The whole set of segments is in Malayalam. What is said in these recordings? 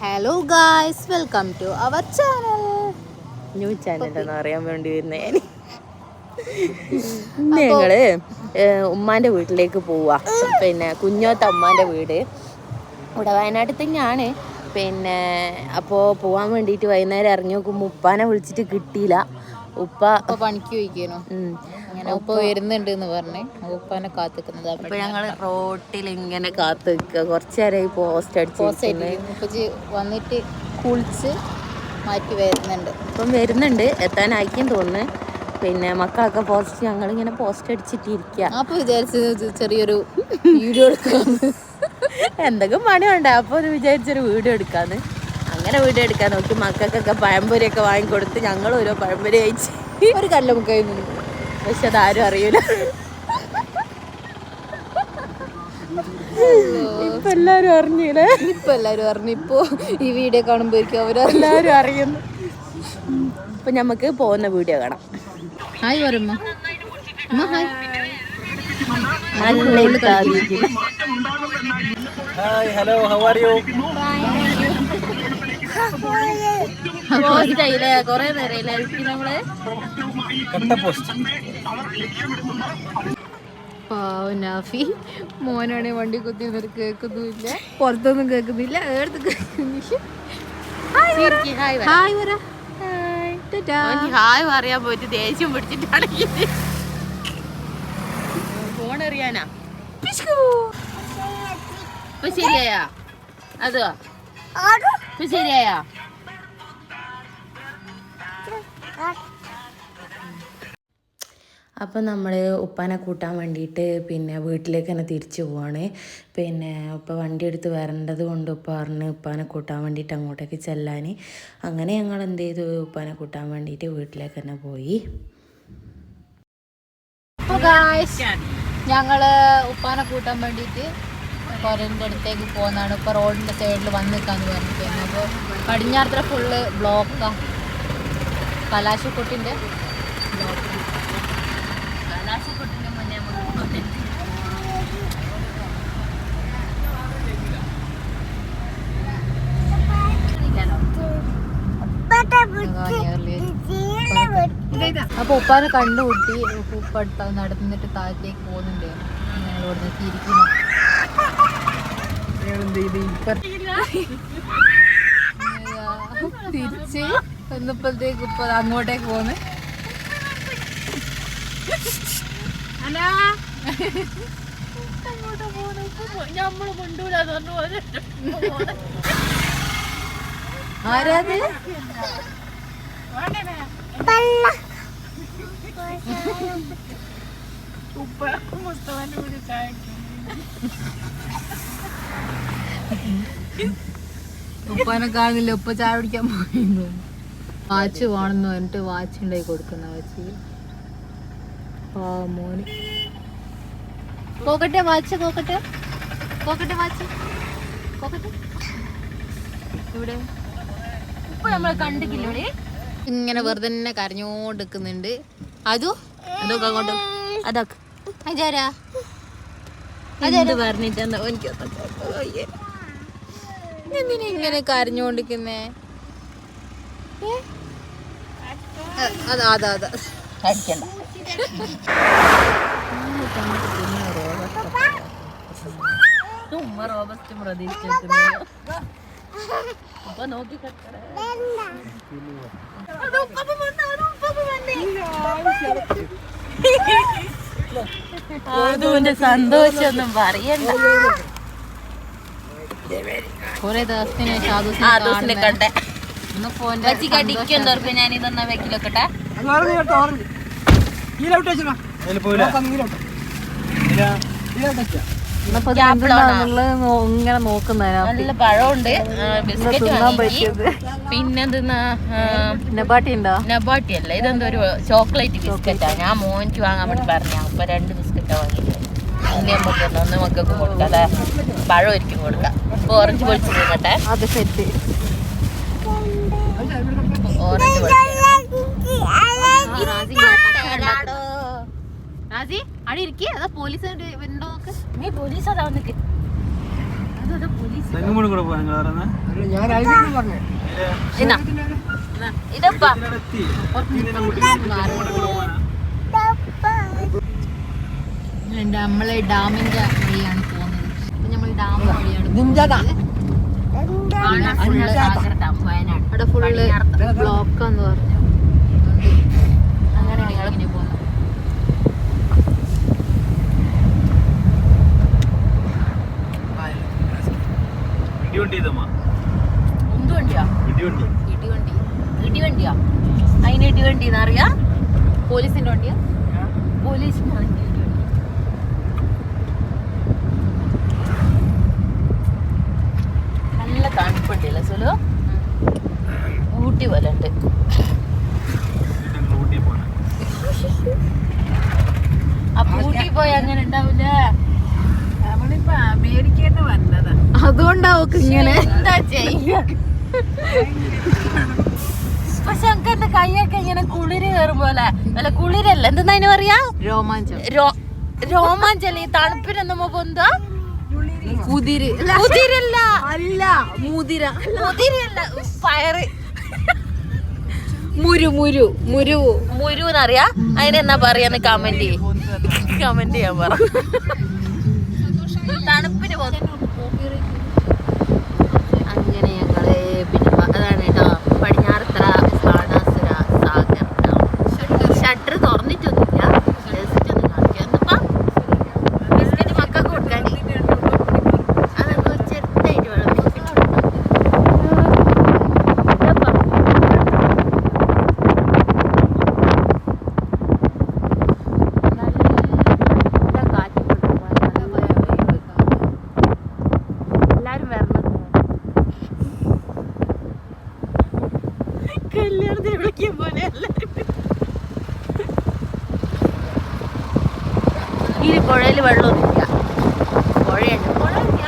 Hello guys welcome to our channel new channel എന്ന് അറിയാൻ വേണ്ടി വരുന്നേ. ഞങ്ങൾ ഉമ്മാന്റെ വീട്ടിലേക്ക് പോവാ. പിന്നെ കുഞ്ഞോത്ത ഉമ്മാന്റെ വീട്. ഇവിടെ വയനാട്ടിൽ തന്നെയാണ്. പിന്നെ അപ്പോൾ പോകാൻ വേണ്ടിയിട്ട് വൈകുന്നേരം ഇറങ്ങി നോക്കുമ്പോൾ ഉപ്പാനെ വിളിച്ചിട്ട് കിട്ടിയില്ല. ഉപ്പ അപ്പൊ പണിക്ക് വയ്ക്കുന്നു അങ്ങനെ ഉപ്പ വരുന്നുണ്ട് എന്ന് പറഞ്ഞ് ഉപ്പാനെ കാത്തുക്കുന്നത് അപ്പൊ ഞങ്ങൾ റോട്ടിൽ ഇങ്ങനെ കാത്തു നിൽക്കുക കുറച്ചു നേരമായി പോസ്റ്റ് അടിച്ച് ഉപ്പച്ചി വന്നിട്ട് കുളിച്ച് മാറ്റി വരുന്നുണ്ട്. ഇപ്പം വരുന്നുണ്ട്. എത്താനായിരിക്കും തോന്നുന്നു. പിന്നെ മക്കളൊക്കെ പോസ്റ്റ് ഞങ്ങൾ ഇങ്ങനെ പോസ്റ്റ് അടിച്ചിട്ടിരിക്കുക അപ്പൊ വിചാരിച്ചത് ചെറിയൊരു വീഡിയോ എടുക്കാന്ന്. എന്തൊക്കെ പണിയുണ്ട്? അപ്പോൾ ഒരു വിചാരിച്ചൊരു വീഡിയോ എടുക്കാന്ന്. അങ്ങനെ വീഡിയോ എടുക്കാൻ നോക്കി. മക്കൾക്കൊക്കെ പഴംപൊരിയൊക്കെ വാങ്ങിക്കൊടുത്ത് ഞങ്ങൾ ഓരോ പഴംപൊരി കഴിച്ച് ഒരു കല്ലുമുക്കായി പക്ഷെ അതാരും അറിയൂല. ഇപ്പൊ എല്ലാരും അറിഞ്ഞില്ലേ? ഇപ്പൊ എല്ലാരും അറിഞ്ഞു. ഇപ്പൊ ഈ വീഡിയോ കാണുമ്പോഴേക്കും അവരെല്ലാരും അറിയുന്നു. ഇപ്പൊ നമുക്ക് പോകുന്ന വീഡിയോ കാണാം. ഹായ് പറയുമ്പോ അമ്മ ഹായ്. നല്ല hello how are how are you? Post ആയില്ലേ കൊറേ നേരമില്ലേ നമ്മൾ? Katta post. പാവം നാഫി മോനാണെ വണ്ടി കുത്തി കേൾക്കുന്നില്ല കേൾക്കുന്നുമില്ല. പുറത്തൊന്നും കേൾക്കുന്നില്ല ഏടത്ത് കേൾക്കുന്നില്ല. ഹായ്. പറയാൻ പോയിട്ട് ദേഷ്യം പിടിച്ചിട്ടാണെങ്കിൽ ഫോൺ അറിയാനാ ശരിയായാ? അതോ ശരിയായാ അപ്പോൾ നമ്മൾ ഉപ്പാനെ കൂട്ടാൻ വേണ്ടിയിട്ട് പിന്നെ വീട്ടിലേക്ക് തന്നെ തിരിച്ചു പോവാണ്. പിന്നെ ഉപ്പ വണ്ടി എടുത്ത് വരേണ്ടത് കൊണ്ട് ഉപ്പ പറഞ്ഞ് ഉപ്പാനെ കൂട്ടാൻ വേണ്ടിയിട്ട് അങ്ങോട്ടേക്ക് ചെല്ലാൻ. അങ്ങനെ ഞങ്ങൾ എന്ത് ചെയ്തു? ഉപ്പാനെ കൂട്ടാൻ വേണ്ടിയിട്ട് വീട്ടിലേക്ക് തന്നെ പോയി. ഞങ്ങൾ ഉപ്പാനെ കൂട്ടാൻ വേണ്ടിയിട്ട് കൊരന്റെ അടുത്തേക്ക് പോകുന്നതാണ്. ഇപ്പോൾ റോഡിന്റെ സൈഡിൽ വന്ന് നിൽക്കാന്ന് പറഞ്ഞിട്ടുണ്ട് അപ്പോൾ പടിഞ്ഞാറത്ര ഫുള്ള് ബ്ലോക്കാ കലാശക്കൊട്ടിന്റെ അപ്പൊ ഉപ്പാനെ കണ്ടുകൂട്ടി. ഉപ്പ അടുത്ത നടന്നിട്ട് താഴത്തേക്ക് പോകുന്നുണ്ട്. ഞങ്ങളോട് നിർത്തിയിരിക്കുന്നു തിരിച്ച് വന്നപ്പോഴത്തേക്ക് ഉപ്പ ദാ അങ്ങോട്ടേക്ക് പോന്ന്. ആരാത് ഉപ്പാനെ കാണുന്നില്ല. ഉപ്പ ചായ പിടിക്കാൻ പോയിരുന്നു. വാച്ച് വേണമെന്ന് പറഞ്ഞിട്ട് വാച്ച് ഉണ്ടായി കൊടുക്കുന്ന വാച്ച്. ആ മോന്. പോകട്ടെ വാച്ച് പോകട്ടെ പോകട്ടെ വാച്ച്. ഇവിടെ. ഇപ്പൊ നമ്മളെ കണ്ടിട്ടില്ലേ ഇങ്ങനെ വെറുതെ തന്നെ കരഞ്ഞോണ്ടിരിക്കുന്നുണ്ട്. അതു? അതൊക്കെ അങ്ങോട്ട്. അതൊക്കെ. എന്ത് പറഞ്ഞിട്ടെന്താ എനിക്ക് എന്തിനാ ഇങ്ങനെ? അ- അതാ അതാ അതാ. അടിക്കണ്ട ഉമ്മ റോബസ്റ്റ് പ്രതീക്ഷിച്ചിരിക്കുന്നു അപ്പൊ നോക്കി കട്ടടേ അതുകൊണ്ട് സന്തോഷമൊന്നും പറയണ്ട. കൊറേ ദിവസത്തിന് കാണുന്നെ. കണ്ടേ തോർപ്പ് ഞാൻ ഇതൊന്നാ നോ- ഇങ്ങനെ നോക്കുന്നതിനാ? നല്ല പഴമുണ്ട്. ബിസ്ക്കറ്റ് പിന്നെ എന്തെന്നാ ഉണ്ടോ നബാട്ടി അല്ല ഇതെന്തോ ഒരു ചോക്ലേറ്റ് ബിസ്ക്കറ്റാ. ഞാൻ മോനിക്ക് വാങ്ങാൻ വേണ്ടി പറഞ്ഞ അപ്പൊ രണ്ട് ബിസ്ക്കറ്റാ വാങ്ങിയിട്ട് ഒന്ന് നമുക്ക് ഒന്ന് മക്കൾക്ക് കൊടുക്കാം അതെ പഴം ഒരിക്കും കൊടുക്കാം ഓറഞ്ച് പൊളിച്ച് തിന്നട്ടെ അത് സെറ്റ് ഓറഞ്ച് രാജി അവിടെ ഇരിക്കേ അതാ പോലീസ് ഉണ്ടോ നോക്ക് നീ പോലീസ് അതാ പറയുന്നത് ഇതപ്പാ നമ്മൾ ഡാമിന്റെ വഴിയാണ് പോകുന്നത്. അപ്പൊ നമ്മൾ ഡാം വഴിയാണ് അവിടെ ഫുള്ള് ബ്ലോക്ക് എന്ന് പറഞ്ഞു. അങ്ങനെയാണ് ഞങ്ങൾ ഇങ്ങനെ പോകുന്നത് വണ്ടിയാ അതിന് ഇടിവണ്ടി. എന്നറിയാ പോലീസിന്റെ വണ്ടിയാ? പോലീസിന്റെ വണ്ടി ഇടിവണ്ടി നല്ല തണുപ്പുണ്ടല്ലേ സുലു? ഊട്ടി പോലെ ഉണ്ട് അപ്പൊ ഊട്ടി പോയി അങ്ങനെ ഉണ്ടാവില്ല നമ്മളിപ്പോ അമേരിക്കന്ന് വന്നതാ. അതുകൊണ്ടാവും ഇങ്ങനെ. എന്താ ചെയ്യ? പക്ഷെ നമുക്ക് എന്റെ കൈയൊക്കെ ഇങ്ങനെ കുളിര് കയറും പോലെ. അല്ല കുളിരല്ല? എന്തെന്നാ അതിന് പറയാ? രോമാഞ്ചം. രോമാഞ്ചല്ലേ? തണുപ്പിനൊന്നും പൊന്താ കുതിര് കുതിരല്ല അല്ല. മുതിര. മുതിരല്ല. പയറ്. മുരു മുരു മുരു. മുരുന്നറിയാ അതിനെന്നാ പറയാന്ന് കമന്റ് കമന്റ് ചെയ്യാൻ പറ. തണുപ്പിന് പോകും അങ്ങനെ ഞങ്ങൾ പിന്നെ പ- അതാണ് കേട്ടോ പടിഞ്ഞാറത്തറ ബാണാസുര സാഗർ ഷട്ടർ തുറന്നിട്ടൊന്നുമില്ല ജസ്റ്റ് ഒന്ന് കാണിക്കാം എന്നിപ്പാ ബിസ്ക്കറ്റ് മക്കൾക്ക് കൊടുക്കാൻ അതൊക്കെ ഒരു ചെറുതായിട്ട് വേണം ബിസ്ക്കറ്റ് കൊടുക്കാൻ ഇതപ്പാ. നല്ല കാറ്റ് കൊണ്ടുപോകാൻ നല്ല vibe കാണാം. എല്ലാരും വരണം കല്യാണത്തിന് വിളിക്കാൻ പോലെ എല്ലാരും ഈ പുഴയിൽ വെള്ളമൊന്നുമില്ല പുഴയുണ്ട് പുഴയില്ല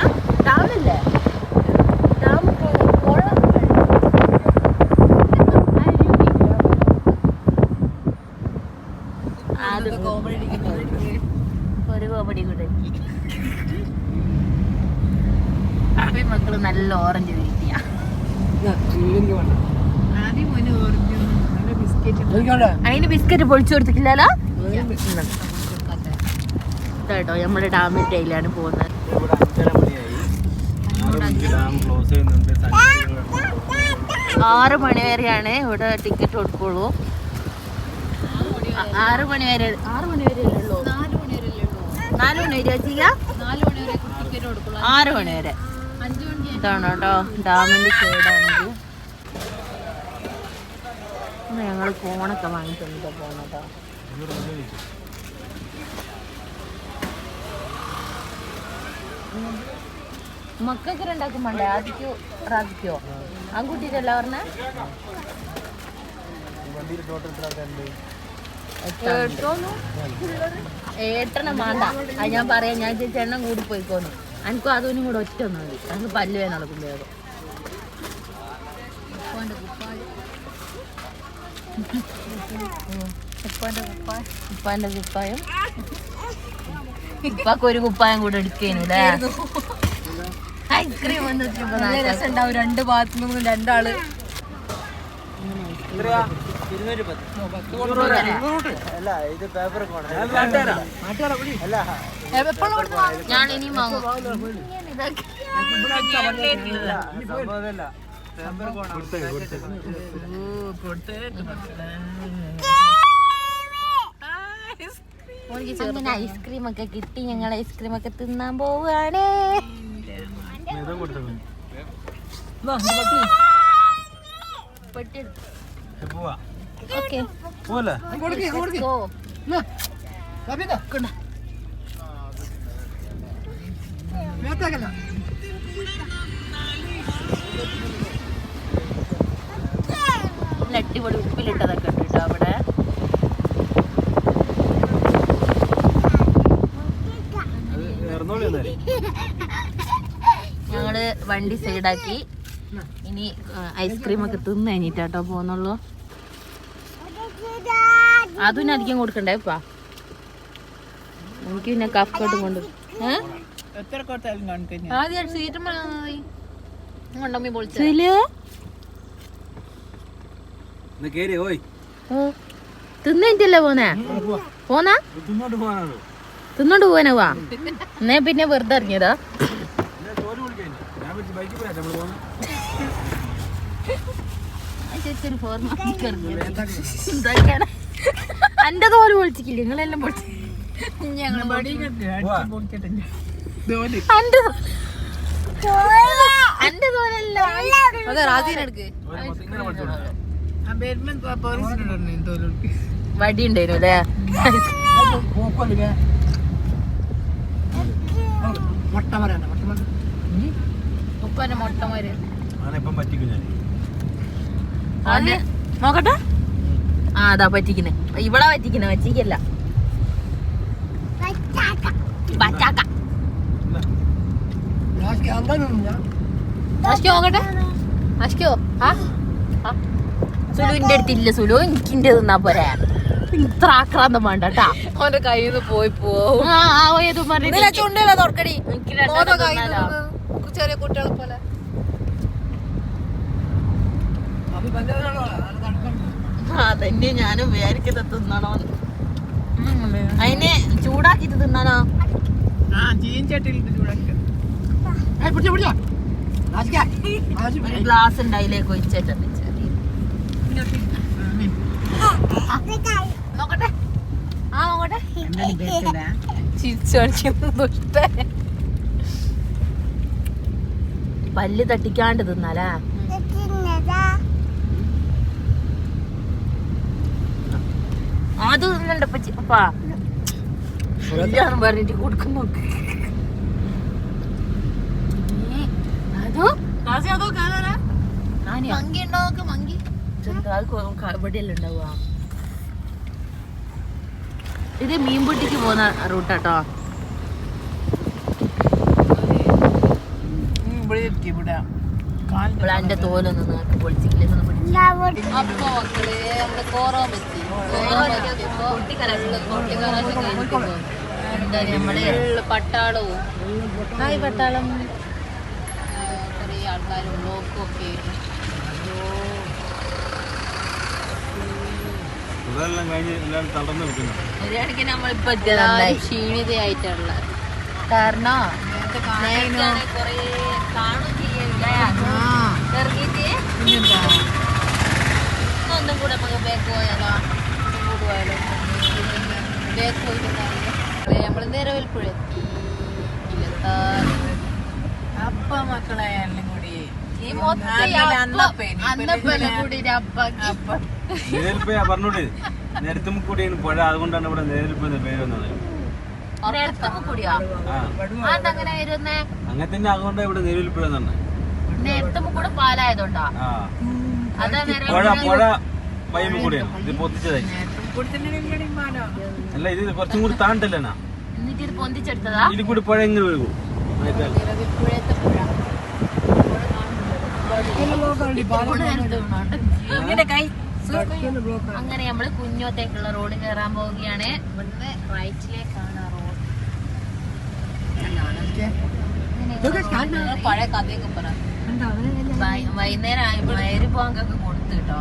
ഡാമില്ലേ ഡാം പുഴ അത് ഒരു കോമഡി കൂടെ അപ്പൊ മക്കൾ നല്ല ഓറഞ്ച് തീറ്റിയ ആദ്യം മോന് ഓർമ്മ നല്ല ബിസ്ക്കറ്റ് അതിന് ബിസ്ക്കറ്റ് പൊളിച്ചു കൊടുത്തിട്ടില്ലല്ലോ? കേട്ടോ നമ്മുടെ ഡാമിന്റെ കയ്യിലാണ് പോകുന്നത്. ഇവിടെ അഞ്ചര മണിയായി. ആറ് മണി വരെയാണ് ഇവിടെ ടിക്കറ്റ് കൊടുക്കുള്ളൂ. ആറ് മണി വരെ. ആറ് മണി വരെ ഉള്ളൂ? നാല് മണി വരെ അല്ലേ ഉള്ളൂ? നാല് മണി വരെ ചെയ്യാ? നാല് മണി വരെ ടിക്കറ്റ് കൊടുക്കുള്ളൂ. ആറ് മണി വരെ. അഞ്ചു മണി ഇതാണ് കേട്ടോ ഡാമിന്റെ സൈഡാണിത് ഞങ്ങൾ ഫോണൊക്കെ വാങ്ങിച്ചിട്ട് പോണട്ടോ മക്കൾക്ക് രണ്ടാക്കും വേണ്ടേ? ആദിക്കോ റാദിക്കോ? ആൺകുട്ടിയിട്ടല്ല പറഞ്ഞ? ഏട്ടനെ? വേണ്ട ഞാൻ പറയാം. ഞാൻ ചേച്ചി എണ്ണം കൂടി പോയിക്കോന്നു. എനിക്കും അതൊന്നും കൂടെ ഒറ്റ ഒന്നും മതി എനിക്ക് പല്ല് വേദന നടക്കും വേഗം. ഉപ്പാന്റെ കുപ്പായം. ഉപ്പാക്ക് ഒരു കുപ്പായം കൂടെ എടുക്കേനുല്ലേ ഐസ്ക്രീം നല്ല രസം ഉണ്ടാവും രണ്ട് ഭാഗത്തു നിന്നും രണ്ടാൾ. ഞാൻ ഇനി വാങ്ങും. അങ്ങനെ ഐസ്ക്രീം. ഒക്കെ കിട്ടി. ഞങ്ങൾ ഐസ്ക്രീം ഒക്കെ തിന്നാൻ പോവുകയാണ്. ഇതും ഓക്കെ അടിപൊളി ഉപ്പിലിട്ടതൊക്കെ ഉണ്ട് കേട്ടോ അവിടെ. ഞങ്ങൾ വണ്ടി സൈഡാക്കി. ഇനി ഐസ്ക്രീം ഒക്കെ തിന്ന് കഴിഞ്ഞിട്ടാട്ടോ പോന്നുള്ളൂ അതും അധികം കൊടുക്കണ്ടേ ഇപ്പാ എനിക്ക് പിന്നെ കഫ്കോട്ട് കൊണ്ട് ആദ്യം സീറ്റ് കൊണ്ടമ്മി പൊളിച്ചു തിന്നിട്ടല്ലേ പോന്നെ? പോന്നാ? തിന്നോണ്ട് പോവാനാ വാ. എന്നേ പിന്നെ വെറുതെ ഇറങ്ങിയതാ? എന്റെ തോൽ പൊളിച്ചിക്കില്ല? നിങ്ങളെല്ലാം പൊളിച്ചു ഞങ്ങൾ എന്റെ തോലല്ല അതെ റാസീനെടുക്ക് വടി ഉണ്ടായിരുന്നു അല്ലേ? ഉപ്പന്റെ മുട്ടമാര് പറ്റിക്കും നോക്കട്ടെ. ആ അതാ പറ്റിക്കുന്നെ. ഇവിടെ പറ്റിക്കുന്നെ പറ്റിക്കല്ല. അശ്ക്കോ നോക്കട്ടെ. അശ്ക്കോ ആ. സുലുവിന്റെ അടുത്തില്ല സുലു. എനിക്കിന്റെ തിന്നാ പോരെ. ഇത്ര ആക്രാന്തം വേണ്ട കേട്ടാ അവന്റെ കയ്യിൽ നിന്ന് പോയി പോവും. ആ ആ ഏതും പറഞ്ഞിട്ട് ചുണ്ടല്ല തുറക്കടി. എനിക്ക് രണ്ടെണ്ണം തിന്നാലോ. ചെറിയ കുട്ടികളെ പോലെ. ആ, അതന്നെ ഞാനും തിന്നണോ അതിനെ ചൂടാക്കിട്ട് തിന്നാനോ? ഗ്ലാസ് ഉണ്ടായില്ലേ ഒഴിച്ചിട്ട് നോക്കട്ടെ. ആ നോക്കട്ടെ. ദുഷ്ട പല്ല് തട്ടിക്കാണ്ട് തിന്നാലാ. അത് തിന്നണ്ട പച്ചി അപ്പാ ഇല്ലാന്ന് പറഞ്ഞിട്ട് കൊടുക്കുന്നു മങ്കി. ഉണ്ടോ മങ്കി ഇവിടെയല്ലേ ഉണ്ടാവുക. ഇത് മീൻപൊട്ടിക്ക് പോകുന്ന റൂട്ടാട്ടോ ഇവിടെ തോലൊന്നും നോക്കി പൊളിച്ചില്ലെന്ന് പിടിച്ചു അപ്പൊ മക്കൾ നമ്മൾ കോറോ പറ്റി എന്താ നമ്മൾ ഫുള്ള് പട്ടാളവും. പട്ടാളം. കുറേ ആൾക്കാരും ബ്ലോക്കും ഒക്കെ ആയിരുന്നു ഇതെല്ലാം കഴിഞ്ഞ് എല്ലാവരും തളർന്നു നിൽക്കുന്നു. ഒരു കണക്കിന് നമ്മളിപ്പോ എത്തിയത് എല്ലാവരും നന്നായി. ക്ഷീണിതയായിട്ടുള്ള കാരണം നേരത്തെ നേരത്തെ കൊറേ കാണും ചെയ്യില്ല ഇറങ്ങിയിട്ട് പിന്നെന്താ? ഒന്നും കൂടെ നമുക്ക് ബാക്ക് പോയാലോ? ഇങ്ങോട്ട് പോയാലോ? ബേക്ക് പോയിട്ടുണ്ടാവില്ല നമ്മൾ നിരവൽപ്പുഴ എത്തി ഇല്ലത്താൻ അപ്പ മക്കളായാലും ഈ അപ്പ. നേരിൽപ്പയാ പറഞ്ഞോട്ട് നേരത്തും കൂടിയാണ് പുഴ അതുകൊണ്ടാണ് ഇവിടെ നേരിൽപ്പ് പേര് വന്നത്. അങ്ങനെ തന്നെ അതുകൊണ്ടാണ് ഇവിടെ നേരിൽപ്പുഴ കൂടെ പാലായതുകൊണ്ടാ? പുഴ പുഴ വൈമ്പ് കൂടിയാണ് ഇത് പൊത്തിച്ചതായി തന്നെ അല്ല ഇത് കുറച്ചും കൂടി താണ്ടല്ലേ എന്നിട്ട് ഇത് പൊന്തിച്ചെടുത്തതാ? ഇതിൽ കൂടി പുഴ എങ്ങനെ ഒഴുകും. ഇങ്ങനെ കൈ അങ്ങനെ നമ്മൾ കുഞ്ഞോത്തേക്കുള്ള റോഡ് കയറാൻ പോവുകയാണ്. ഇവിടുന്ന് റൈറ്റിലേക്കാണ് ആ റോഡ്. പഴയ കഥയൊക്കെ പറ. വൈകുന്നേരം ആയി വയറ് പോകാനൊക്കെ കൊടുത്തു കേട്ടോ.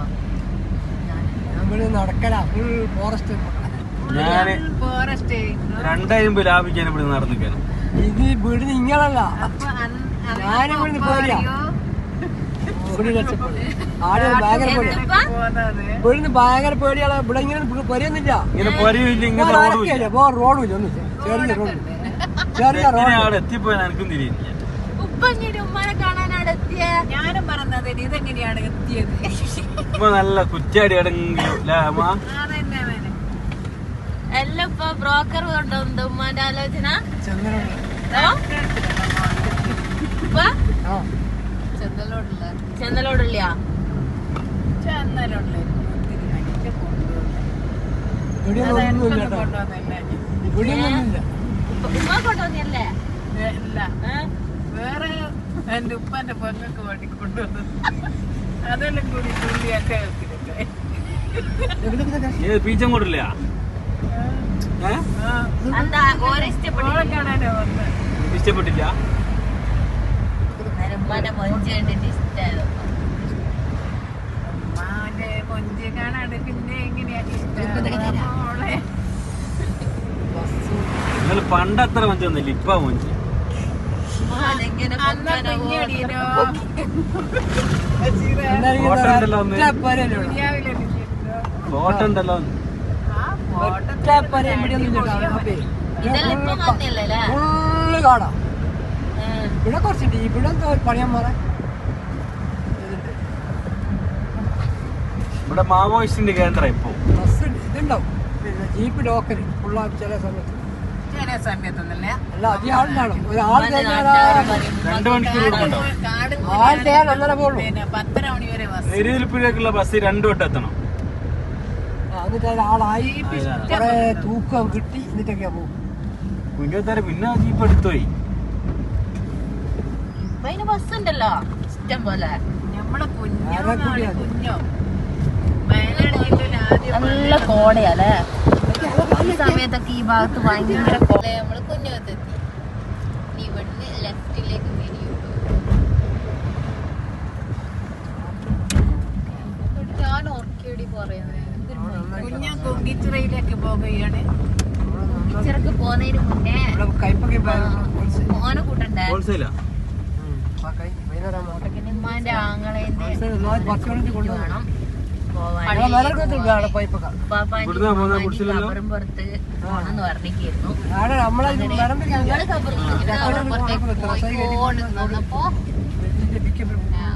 രണ്ടായിരം ലാഭിക്കാൻ ഇവിടെ നടന്നിക്കാനും ഇത് വീടിന് ഇങ്ങളല്ല അപ്പൊ അന്ന് പോരില്ല ആദ്യം ഭയങ്കര പോന്നത് വീടിന് ഭയങ്കര പേടിയാണ് ഇവിടെ ഇങ്ങനെ പൊരിയൊന്നുമില്ല ഇങ്ങനെ പൊരയില്ല ഇങ്ങനെ റോഡും ഇല്ല. പോ റോഡും ഇല്ല ഒന്നും ചെറിയ റോഡ് ചെറിയ റോഡ് അവിടെ എത്തിപ്പോയാൽ എനിക്കും തിരിയില്ല ഞാനും പറഞ്ഞത് ഇതെങ്ങനെയാണ് എത്തിയത്? ഇപ്പൊ നല്ല കുറ്റാടി അടങ്ങിയോ എല്ലാം ഇപ്പൊ ബ്രോക്കർ കൊണ്ടുവന്നു ഉമ്മാന്റെ ആലോചന. ചെന്നലോടുള്ള. ഉമ്മ കൊണ്ടുവന്നല്ലേ? ഇല്ല. വേറെ എന്റെ ഉപ്പാന്റെ പെങ്ങൾക്ക് വേണ്ടി കൊണ്ടുവന്നത്. അതെല്ലാം കൂടി തുള്ളിയൊക്കെ പീച്ചം കൊണ്ടില്ല ഇഷ്ടപ്പെട്ടില്ല? ഉമ്മാന്റെ മൊഞ്ച് കണ്ടിട്ട് ഇഷ്ടമായത് ഉമ്മാന്റെ കൊഞ്ച് കാണാണ്ട് പിന്നെ എങ്ങനെയാ ഇഷ്ടം പണ്ട് അത്ര ഇപ്പൊ മഞ്ച്. ഉമ്മാനെങ്ങനെ അന്ന് കുഞ്ഞടിയനോ ഫോട്ടോ ഉണ്ടല്ലോ ഒന്ന്. ദുനിയാവിലെ വിളിച്ചിട്ടോ. ഫോട്ടോ ഉണ്ടല്ലോ ഒന്ന്. ആ ഫോട്ടോ ഇതെല്ലാം ഇപ്പൊ വന്നില്ലല്ലേ? ഫുള്ള് കാണാം. ഇവിടെ കുറച്ചുണ്ട് ഇവിടെ ഒരു പണിയാൻ മാറാൻ ഇവിടെ മാവോയിസ്റ്റിന്റെ കേന്ദ്രം ഇപ്പോ. ബസ് ഇതുണ്ടാവും. പിന്നെ ജീപ്പ് ലോക്കൽ ഫുള്ള ചില സമയത്ത്. ചില സമയത്തൊന്നല്ലേ അല്ല അധികം ആളുണ്ടാവും ഒരാൾ രണ്ട് മണിക്കൂർ ആൾ ചെയ്യാൻ ഒന്നര പോകുള്ളൂ പിന്നെ പത്തര മണി വരെ ബസ്. രണ്ടു വട്ടം എത്തണം. എന്നിട്ട് തൂക്കം കിട്ടി. എന്നിട്ടൊക്കെയാ പോകും കുഞ്ഞോത്താരെ പിന്നെ ജീപ്പ് എടുത്തുപോയി. ഇപ്പൊ അതിന് ബസ് ഉണ്ടല്ലോ. ഇഷ്ടം പോലെ. നമ്മളെ കുഞ്ഞോ കുഞ്ഞോ. ആദ്യം നല്ല കോടയല്ലേ ഈ സമയത്തൊക്കെ ഈ ഭാഗത്ത് ഭയങ്കര കോട നമ്മൾ കുഞ്ഞോത്തെത്തി ഇനി ഇവിടുന്ന് ലെഫ്റ്റിലേക്ക് ഞാൻ ഓർക്കിയോടി പറയുന്നത് കുഞ്ഞു കൊങ്കിച്ചിറയിലേക്ക് പോകുകയാണ്. ടീച്ചർക്ക് പോകുന്നതിന് മുന്നേ മോനെ കൂട്ടണ്ടേ? ഉമ്മാന്റെ ആങ്ങളേന്റെ വേണം.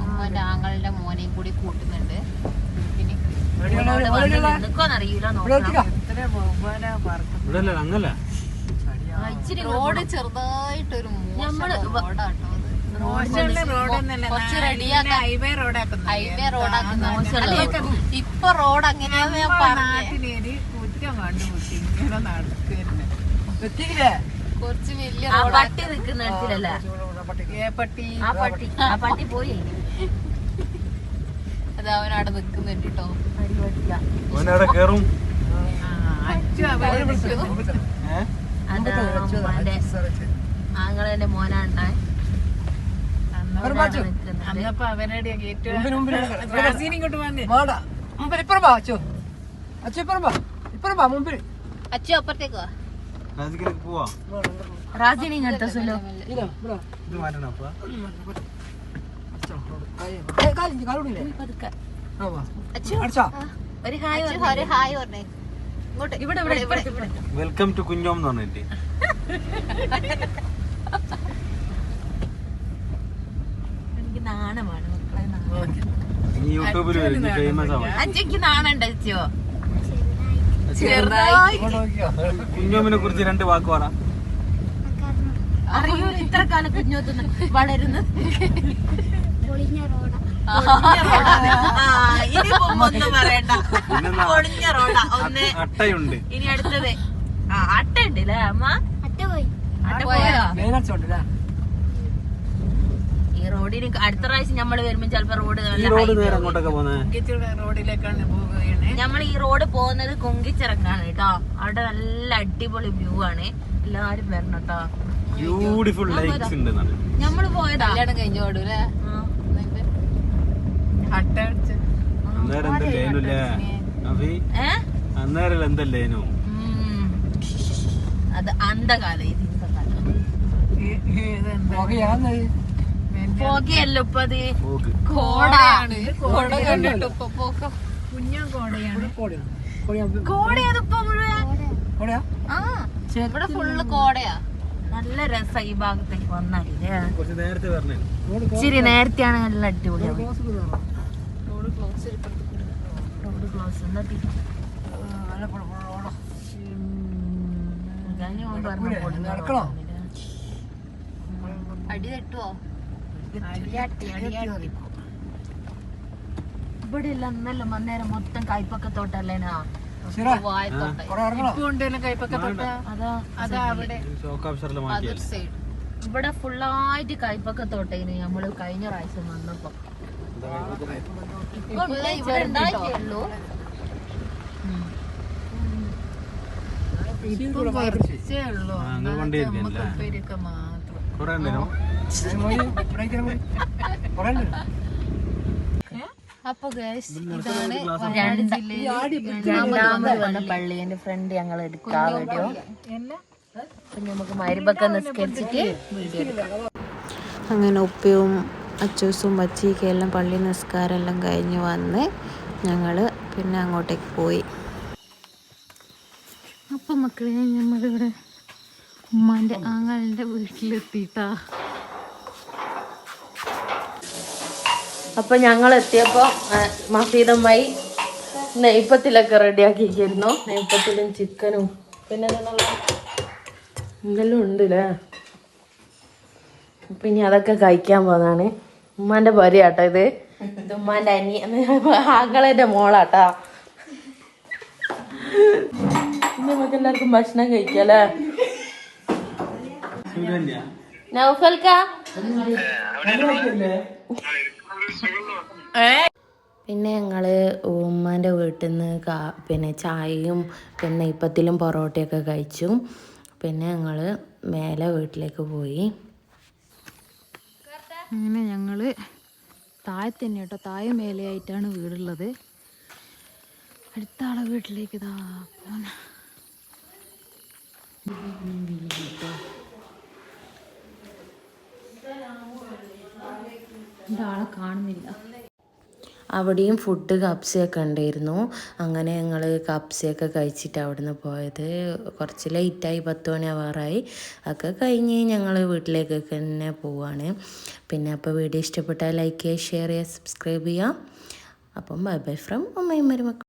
ഉമ്മാന്റെ ആങ്ങളുടെ മോനെയും കൂടി കൂട്ടുന്നുണ്ട്. ഇച്ചിരി റോഡ് ചെറുതായിട്ടൊരു മോശം റോഡാട്ടോ. കുറച്ച് റെഡിയാക്കാൻ ഹൈവേ റോഡാക്കുന്നു. ഹൈവേ റോഡാക്കുന്ന. ഇപ്പൊ റോഡ് അങ്ങനെയാന്ന് ഞാൻ പറഞ്ഞു. നാട്ടിലൊരു കുറ്റം കണ്ടുപിടിച്ച് ഇങ്ങനെ നടക്കുന്നു. കുറച്ച് വലിയ പട്ടി നിക്കുന്ന ഇടത്തിലല്ലേ ഏ പട്ടി? ആ പട്ടി. ആ പട്ടി പോയി. അത് അവൻ അവിടെ നിക്കുന്നുണ്ട് കേട്ടോ അടിപൊളിയാ. ഓനവിടെ മുമ്പിൽ റാസീനെ ഇങ്ങോട്ട് അച്ചു. അപ്പുറത്തേക്ക് വാ. രാജിക്കലേക്ക് പോവാ? റാസിനെ ഇങ്ങനത്തെ സുലോ. ഇതാ ഇവിടെ ഇത് മാറ്റണം അപ്പൊ കാലുടില്ലേ പതുക്കെ ആ വാ അച്ചു അടിച്ചാ ഒരു ഹായ് അച്ചു ഒരു ഹായ് പറഞ്ഞേ ഇങ്ങോട്ട് ഇവിടെ ഇവിടെ ഇവിടെ ഇവിടെ വെൽക്കം ടു കുഞ്ഞോം എന്ന് പറഞ്ഞിട്ട് എനിക്ക് നാണമാണ് ഈ യൂട്യൂബിൽ ഫേമസ് ആവും അച്ഛക്ക് നാണുണ്ട് അച്ഛോ. ഇങ്ങോട്ട് നോക്കിയോ കുഞ്ഞോമിനെ കുറിച്ച് രണ്ട് വാക്ക് പറ. അറിയോ ഇത്ര കാലം കുഞ്ഞോത്തുന്ന വളരുന്നത് ഒന്നും പറയണ്ട. പൊളിഞ്ഞ റോഡാ. ഒന്ന് അട്ടയുണ്ട്. ഇനി അടുത്തത്. ആ അട്ട അമ്മ? അട്ട പോയോ. മെയിനടിച്ചോണ്ടില്ലേ ഈ റോഡിന് അടുത്ത പ്രാവശ്യം നമ്മൾ വരുമ്പോ ചിലപ്പോ റോഡ് ഈ നല്ല റോഡ് നേരെ അങ്ങോട്ടൊക്കെ പോന്നെ ഇങ്ങിച്ചുള്ള റോഡിലേക്കാണ് പോവുകയാണ്. നമ്മൾ ഈ റോഡ് പോകുന്നത് കൊങ്കിച്ചിറക്കാണ് കേട്ടോ. അവിടെ നല്ല അടിപൊളി വ്യൂ ആണ്. എല്ലാരും വരണം കേട്ടോ. ബ്യൂട്ടിഫുൾ ലൈക്സ് ഉണ്ട് നമ്മൾ പോയതാ. കല്യാണം അന്നേരം എന്തല്ലേനുല്ലേ അന്നേരം എന്തല്ലേനു. അത് അന്ധകാലം ഇത് ഇന്ധകാലം പോകയല്ലോ ഇപ്പൊ അത് കോടാണ് കോട. കണ്ടിട്ട് ഇപ്പൊ പോക്കം. കുഞ്ഞൻ കോടയാണ്. കോടയാണ്. ഇപ്പൊ മുഴുവൻ. കോടയാ? ആ ഇവിടെ ഫുള്ള് കോടയാ. നല്ല രസം ഈ ഭാഗത്തേക്ക് വന്നാലേ ഇച്ചിരി നേരത്തെയാണ് നല്ല ചെയ്തോ റോഡ് ക്ലോസ് റോഡ് ക്ലോസ്? പൊളിഞ്ഞ അടി തട്ടുവോ? ഇവിടെ ഇല്ല അന്നല്ല മന്നേരം മൊത്തം കൈപ്പൊക്കെ തോട്ടല്ലേനാ ശരി വായ തൊട്ട ഇപ്പൊ ഉണ്ടല്ലോ കൈപ്പൊക്കെ തൊട്ട? അതാ. അതാ അവിടെ. ഷോക്ക് ഓഫീസറിൽ അതൊരു മാറ്റിയല്ലേ? സൈഡ് ഇവിടെ ഫുള്ളായിട്ട് കൈപ്പൊക്കെ തോട്ടേന് നമ്മൾ കഴിഞ്ഞ പ്രാവശ്യം വന്നപ്പോ. ഇപ്പൊ ഇവിടെ കുറച്ചേ ഉള്ളൂ. മാത്രം. അപ്പൊ ഗൈസ് ഇതാണ് രണ്ടാമത് വന്ന പള്ളി എന്റെ ഫ്രണ്ട് ഞങ്ങൾ എടുക്കാൻ വീഡിയോ അപ്പൊ നമുക്ക് മരുഭക്ക നിസ്കരിച്ചിട്ട് വീഡിയോ എടുക്കാം. അങ്ങനെ ഉപ്പയും അച്ചൂസും അച്ചിയൊക്കെ എല്ലാം പള്ളി നിസ്കാരം എല്ലാം കഴിഞ്ഞ് വന്ന് ഞങ്ങൾ പിന്നെ അങ്ങോട്ടേക്ക് പോയി. അപ്പം മക്കളെ നമ്മളിവിടെ ഉമ്മാന്റെ ആങ്ങളുടെ വീട്ടിലെത്തിട്ടാ. അപ്പൊ ഞങ്ങൾ എത്തിയപ്പോ മഫീദമ്മായി നെയ്പ്പത്തിലൊക്കെ റെഡിയാക്കിയിരുന്നു നെയ്പ്പത്തിലും ചിക്കനും. പിന്നെ എന്തെല്ലാം ഉണ്ടല്ലേ? അപ്പൊ ഇനി അതൊക്കെ കഴിക്കാൻ പോകുന്നതാണ് ഉമ്മാന്റെ ഭാര്യയാട്ടോ ഇത്. ഇത് ഉമ്മാന്റെ അനിയ ആങ്ങളെന്റെ മോളാട്ടാ. നമുക്ക് എല്ലാവർക്കും ഭക്ഷണം കഴിക്കല്ലേ നൗഫൽക്കാ? പിന്നെ ഞങ്ങൾ ഉമ്മാന്റെ വീട്ടിൽ നിന്ന് കാ പിന്നെ ചായയും പിന്നെ ഇപ്പത്തിലും പൊറോട്ടയൊക്കെ കഴിച്ചു. പിന്നെ ഞങ്ങൾ മേലെ വീട്ടിലേക്ക് പോയി. അങ്ങനെ ഞങ്ങൾ താഴെ തന്നെ കേട്ടോ താഴെ മേലെയായിട്ടാണ് വീടുള്ളത്. അടുത്ത ആളെ വീട്ടിലേക്ക് ഇതാ പോന എന്റെ ആളെ കാണുന്നില്ല. അവിടെയും ഫുഡ് കപ്സയൊക്കെ ഉണ്ടായിരുന്നു. അങ്ങനെ ഞങ്ങൾ കപ്സയൊക്കെ കഴിച്ചിട്ട് അവിടുന്ന് പോയത്. കുറച്ച് ലേറ്റായി പത്ത് മണി ആവാറായി ഒക്കെ കഴിഞ്ഞ് ഞങ്ങൾ വീട്ടിലേക്കൊക്കെ തന്നെ പോവാണ്. പിന്നെ അപ്പോൾ വീഡിയോ ഇഷ്ടപ്പെട്ടാൽ ലൈക്ക് ചെയ്യുക ഷെയർ ചെയ്യുക സബ്സ്ക്രൈബ് ചെയ്യുക. അപ്പം ബൈ ബൈ ഫ്രം ഉമ്മയും മരുമക്കൾ